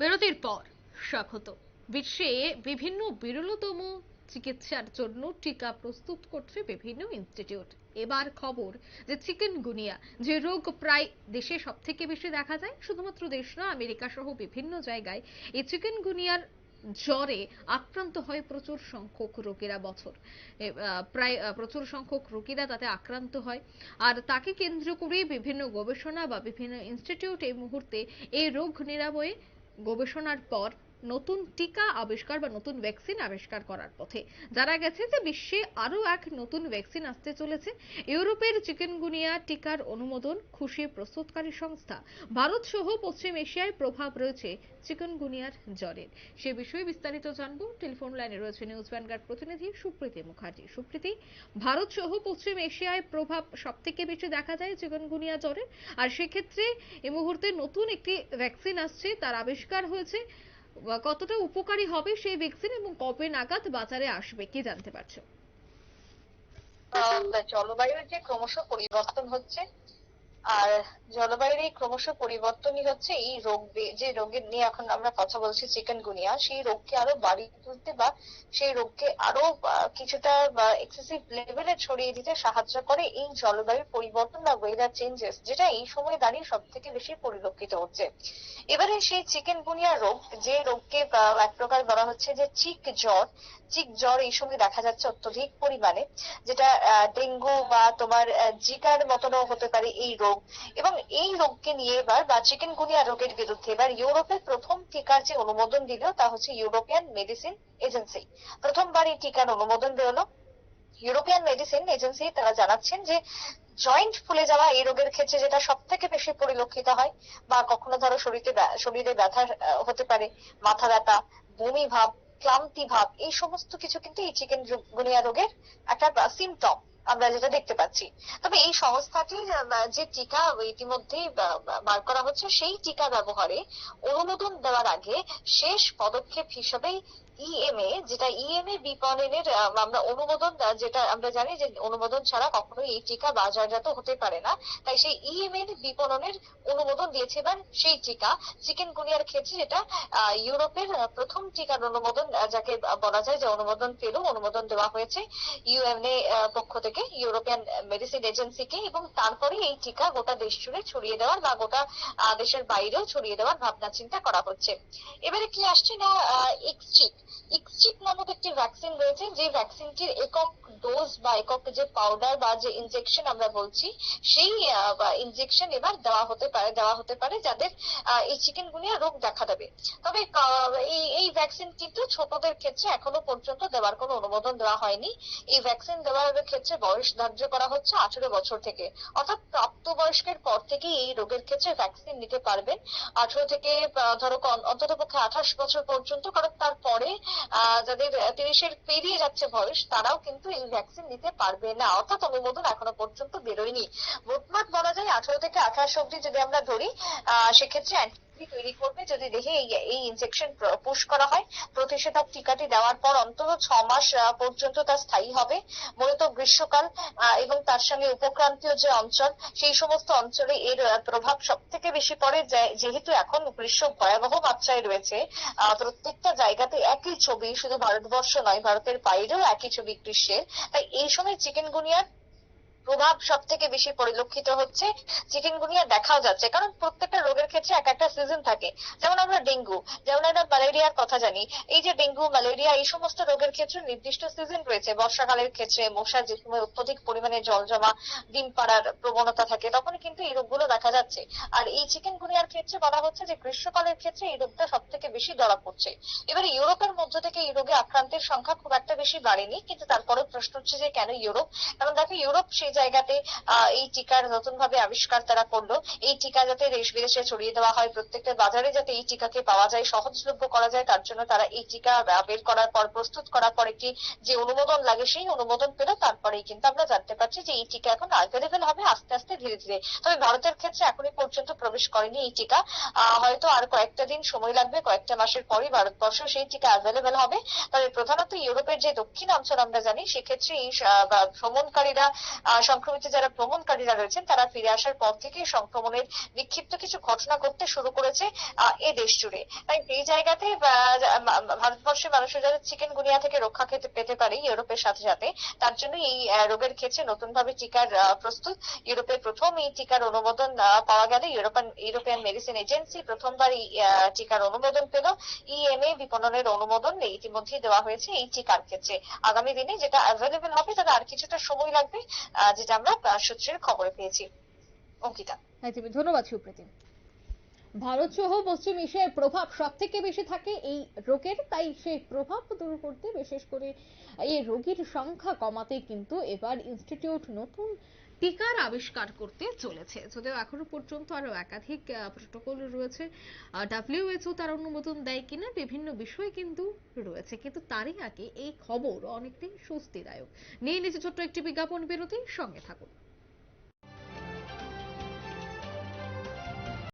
বিরতির পর স্বাগত বিশ্বে বিভিন্ন বিরলতম চিকিৎসার জন্য টিকা প্রস্তুত করছে বিভিন্ন ইনস্টিটিউট। এবার খবর যে চিকেন গুনিয়া যে রোগ প্রায় দেশে সব থেকে বেশি দেখা যায়, শুধুমাত্র দেশ না আমেরিকা সহ বিভিন্ন জায়গায় এই চিকেন গুনিয়ার জ্বরে আক্রান্ত হয় প্রচুর সংখ্যক রোগীরা বছর। প্রায় প্রচুর সংখ্যক রোগীরা তাতে আক্রান্ত হয়। আর তাকে কেন্দ্র করে বিভিন্ন গবেষণা বা বিভিন্ন ইনস্টিটিউট এই মুহূর্তে এই রোগ নিরাময়ে গবেষণার পর নতুন টিকা আবিষ্কার বা নতুন ভ্যাকসিন আবিষ্কার করার পথে। জানা গেছে যে বিশ্বে আরও এক নতুন ভ্যাকসিন আসতে চলেছে। ইউরোপের চিকেনগুনিয়া টিকার অনুমোদন খুশি প্রস্তুতকারী সংস্থা। ভারত সহ পশ্চিম এশিয়ায় প্রভাব রয়েছে চিকেনগুনিয়ার জ্বরের সে বিষয়ে বিস্তারিত জানব। টেলিফোন লাইনে রয়েছে নিউজ ভ্যানগার্ড প্রতিনিধি সুপ্রীতি মুখার্জি। সুপ্রীতি, ভারত সহ পশ্চিম এশিয়ায় প্রভাব সব থেকে বেশি দেখা যায় চিকেনগুনিয়া জ্বরের আর সেক্ষেত্রে এ মুহূর্তে নতুন একটি ভ্যাকসিন আসছে, তার আবিষ্কার হয়েছে কতটা উপকারী হবে সেই ভ্যাকসিন এবং কবে নাগাদ বাজারে আসবে, কি জানতে পারছ? জলবায়ুর যে ক্রমশ পরিবর্তন হচ্ছে আর জলবায়ুর এই ক্রমশ পরিবর্তনই হচ্ছে এই রোগ যে রোগের নিয়ে এখন আমরা কথা বলছি চিকেন গুনিয়া সেই রোগকে আরও বাড়িয়ে তুলতে বা সেই রোগকে আরও কিছুটা এক্সেসিভ লেভেলে ছড়িয়ে দিতে সাহায্য করে এই জলবায়ুর পরিবর্তন বা ওয়েদার চেঞ্জেস যেটা এই সময় দাঁড়িয়ে সব থেকে বেশি পরিলক্ষিত হচ্ছে। এবারে সেই চিকেন গুনিয়া রোগ, যে রোগকে এক প্রকার বলা হচ্ছে যে চিক জ্বর চিক জ্বর এই সময় দেখা যাচ্ছে অত্যধিক পরিমাণে, যেটা ডেঙ্গু বা তোমার জিকার মতনও হতে পারে এই রোগ। এবং এই রোগকে নিয়ে এবার বা চিকেন গুনিয়া রোগের বিরুদ্ধে এবার ইউরোপের প্রথম টিকার যে অনুমোদন দিল, তা হচ্ছে ইউরোপিয়ান মেডিসিন এজেন্সি প্রথমবার এই টিকার অনুমোদন বেরোলো। ইউরোপিয়ান মেডিসিন এজেন্সি তারা জানাচ্ছেন যে, জয়েন্ট ফুলে যাওয়া এই রোগের ক্ষেত্রে যেটা সব থেকে বেশি পরিলক্ষিত হয়, বা কখনো ধরো শরীরে শরীরে ব্যথা হতে পারে, মাথা ব্যথা, বমি ভাব ক্লান্তি ভাব, এই সমস্ত কিছু কিন্তু এই চিকেন গুনিয়া রোগের একটা সিমটম আমরা যেটা দেখতে পাচ্ছি। তবে এই সংস্থাটির যে টিকা ইতিমধ্যেই বার করা হচ্ছে, সেই টিকা ব্যবহারে অনুমোদন দেওয়ার আগে শেষ পদক্ষেপ হিসেবেই ইএমএ যেটা ইএমএ বিপণনের আহ, আমরা অনুমোদন যেটা আমরা জানি যে অনুমোদন ছাড়া কখনোই এই টিকা বাজারজাত হতে পারে না। তাই সেই ইএমএ বিপণনের অনুমোদন দিয়েছে এবার সেই টিকা। চিকেন গুনিয়ার ক্ষেত্রে যেটা ইউরোপের প্রথম টিকার অনুমোদন যাকে বলা যায় যে অনুমোদন পেল অনুমোদন দেওয়া হয়েছে ইউএমএ পক্ষ থেকে ইউরোপিয়ান মেডিসিন এজেন্সিকে এবং তারপরে এই টিকা গোটা দেশ জুড়ে ছড়িয়ে দেওয়ার বা গোটা দেশের বাইরেও ছড়িয়ে দেওয়ার ভাবনা চিন্তা করা হচ্ছে। এবারে কি আসছে না এক্সচিক? ভ্যাকসিন রয়েছে যে ভ্যাকসিনটির একক ডোজ বা একক যে পাউডার বা যে ইনজেকশন আমরা বলছি, সেই ইনজেকশন এবার দেওয়া হতে পারে, দেওয়া হতে পারে যাদের এই চিকেনগুনিয়া রোগ দেখা দেবে। তবে এই এই ভ্যাকসিন কিন্তু ছোটদের ক্ষেত্রে এখনও পর্যন্ত দেওয়ার কোনো অনুমোদন দেওয়া হয়নি। এই ভ্যাকসিন দেওয়ার ক্ষেত্রে বয়স ধার্য করা হচ্ছে আঠেরো বছর থেকে। অর্থাৎ প্রাপ্তবয়স্কের পর থেকে এই রোগের ক্ষেত্রে ভ্যাকসিন নিতে পারবেন। আঠেরো থেকে ধরো অন্তত পক্ষে আঠাশ বছর পর্যন্ত, কারণ তারপরে যাদের তিরিশের পেরিয়ে যাচ্ছে বয়স, তারাও কিন্তু এই ভ্যাকসিন নিতে পারবে না। অর্থাৎ অনুমোদন এখনও পর্যন্ত বেরোয়নি। মোটমাট বলা যায় আঠারো থেকে আঠাশ অব্দি যদি আমরা ধরি সেক্ষেত্রে তৈরি করবে যদি দেখে এই ইনজেকশন পুশ করা হয়, প্রতিষেধক টিকাটি দেওয়ার পর অন্তত ছ মাস পর্যন্ত তা স্থায়ী হবে। মূলত গ্রীষ্মকাল এবং তার সঙ্গে উপক্রান্তীয় যে অঞ্চল, সেই সমস্ত অঞ্চলে এর প্রভাব সব থেকে বেশি পড়ে যেহেতু এখন গ্রীষ্ম ভয়াবহ মাত্রায় রয়েছে প্রত্যেকটা জায়গাতে একই ছবি, শুধু ভারতবর্ষ নয়, ভারতের বাইরেও একই ছবি গ্রীষ্মের। তাই এই সময় চিকেনগুনিয়ার প্রভাব সব থেকে বেশি পরিলক্ষিত হচ্ছে চিকেনগুনিয়া দেখাও যাচ্ছে। কারণ প্রত্যেকটা রোগের ক্ষেত্রে এক একটা সিজন থাকে। যেমন আমরা ডেঙ্গু, যেমন আমরা ম্যালেরিয়ার কথা জানি, এই যে ডেঙ্গু ম্যালেরিয়া এই সমস্ত রোগের ক্ষেত্রে নির্দিষ্ট সিজন রয়েছে। বর্ষাকালের ক্ষেত্রে মশা যে সময় অত্যধিক পরিমাণে জল জমা, ডিম পাড়ার প্রবণতা থাকে তখন কিন্তু এই রোগগুলো দেখা যাচ্ছে। আর এই চিকেনগুনিয়ার ক্ষেত্রে বলা হচ্ছে যে গ্রীষ্মকালের ক্ষেত্রে এই রোগটা সব থেকে বেশি ধরা পড়ছে। এবারে ইউরোপের মধ্য থেকে এই রোগে আক্রান্তের সংখ্যা খুব একটা বেশি বাড়েনি, কিন্তু তারপরে প্রশ্ন হচ্ছে যে কেন ইউরোপ? কারণ দেখো, ইউরোপ সেই জায়গাতে এই টিকার নতুন ভাবে আবিষ্কার তারা করল। এই টিকা যাতে দেশ বিদেশে ছড়িয়ে দেওয়া হয়, প্রত্যেকটা বাজারে যাতে এই টিকাকে পাওয়া যায়, সহজলভ্য করা যায়, তার জন্য তারা এই টিকা বের করার পর, প্রস্তুত করার পর একটি যে অনুমোদন লাগে, সেই অনুমোদন পেল। তারপরেই কিন্তু আমরা জানতে পারছি যে এই টিকা এখন অ্যাভেলেবেল হবে আস্তে আস্তে, ধীরে ধীরে। তবে ভারতের ক্ষেত্রে এখনই পর্যন্ত প্রবেশ করেনি এই টিকা। হয়তো আর কয়েকটা দিন সময় লাগবে, কয়েকটা মাসের পরই ভারতবর্ষ সেই টিকা অ্যাভেলেবেল হবে। তবে প্রধানত ইউরোপের যে দক্ষিণ অঞ্চল আমরা জানি, সেক্ষেত্রে এই ভ্রমণকারীরা সংক্রমিত যারা ভ্রমণকারীরা রয়েছেন, তারা ফিরে আসার পর থেকে সংক্রমণের বিক্ষিপ্ত কিছু ঘটনা ঘটতে শুরু করেছে এ দেশ জুড়ে। তাই এই জায়গাতে ভারতবর্ষের মানুষের যাতে চিকেন গুনিয়া থেকে রক্ষা খেতে, পেতে পারে ইউরোপের সাথে সাথে, তার জন্য এই রোগের ক্ষেত্রে নতুন ভাবে টিকার প্রস্তুত। ইউরোপের প্রথম এই টিকার অনুমোদন পাওয়া গেল। ইউরোপিয়ান ইউরোপিয়ান মেডিসিন এজেন্সি প্রথমবার এই টিকার অনুমোদন পেল। ইএমএ বিপণনের অনুমোদন ইতিমধ্যেই দেওয়া হয়েছে এই টিকার ক্ষেত্রে। আগামী দিনে যেটা অ্যাভেলেবেল হবে, তাতে আর কিছুটা সময় লাগবে যেটা আমরা সূত্রের খবরে পেয়েছি। অঙ্কিতা। একদমই ধন্যবাদ সুপ্রীতি। ভারত সহ পশ্চিম এশিয়ার প্রভাব সব থেকে বেশি থাকে এই রোগের, তাই সেই প্রভাব দূর করতে বিশেষ করে এই রোগীর সংখ্যা কমাতে কিন্তু এবার ইনস্টিটিউট নতুন টিকার আবিষ্কার করতে চলেছে। যদিও এখনও পর্যন্ত আরও একাধিক প্রোটোকল রয়েছে। ডাব্লিউএচও তার অনুমোদন দেয় কিনা বিভিন্ন বিষয় কিন্তু রয়েছে। কিন্তু তারই আগে এই খবর অনেকটাই স্বস্তিদায়ক। নিয়ে নিচে ছোট্ট একটি বিজ্ঞাপন বিরতি সঙ্গে থাকুন।